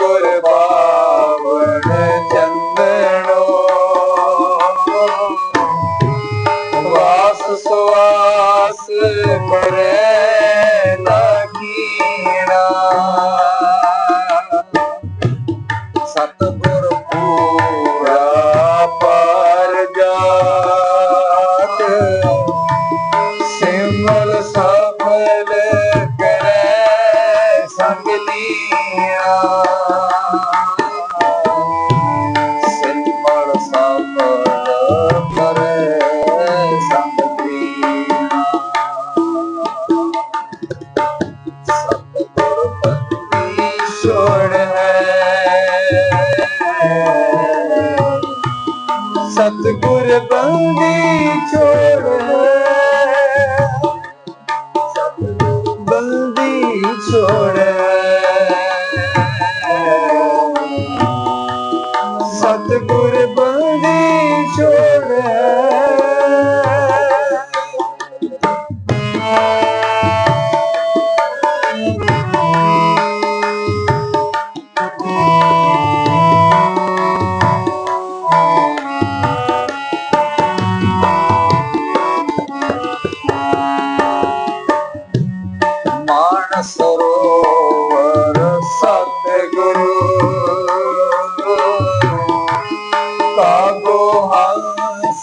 করে বা ਸਤਗੁਰ ਬੰਦੀ ਛੋੜੈ।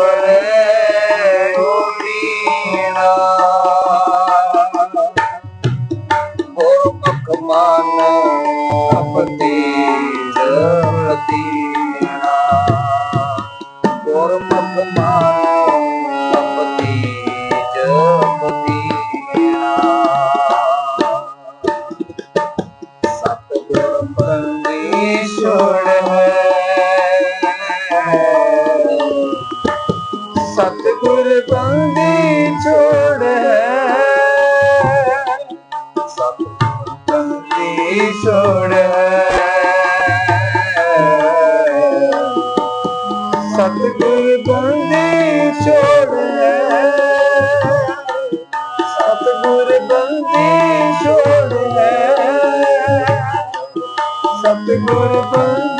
ਵਰੈ ਗੋਰੀਣਾ ਬੋਰ ਪਕਮਾਨ ਅਪਤੀ ਜਰਤੀ ਸਤਗੁਰ ਬੰਦੀ ਛੋੜੈ ਸਤਿਗੁਰ ਬੰਦੀ ਛੋੜੈ ਸਤਗੁਰ ਬੰਦੀ ਛੋੜੈ ਸਤਗੁਰ ਬੰਦੀ ਛੋੜੈ ਸਤਗੁਰ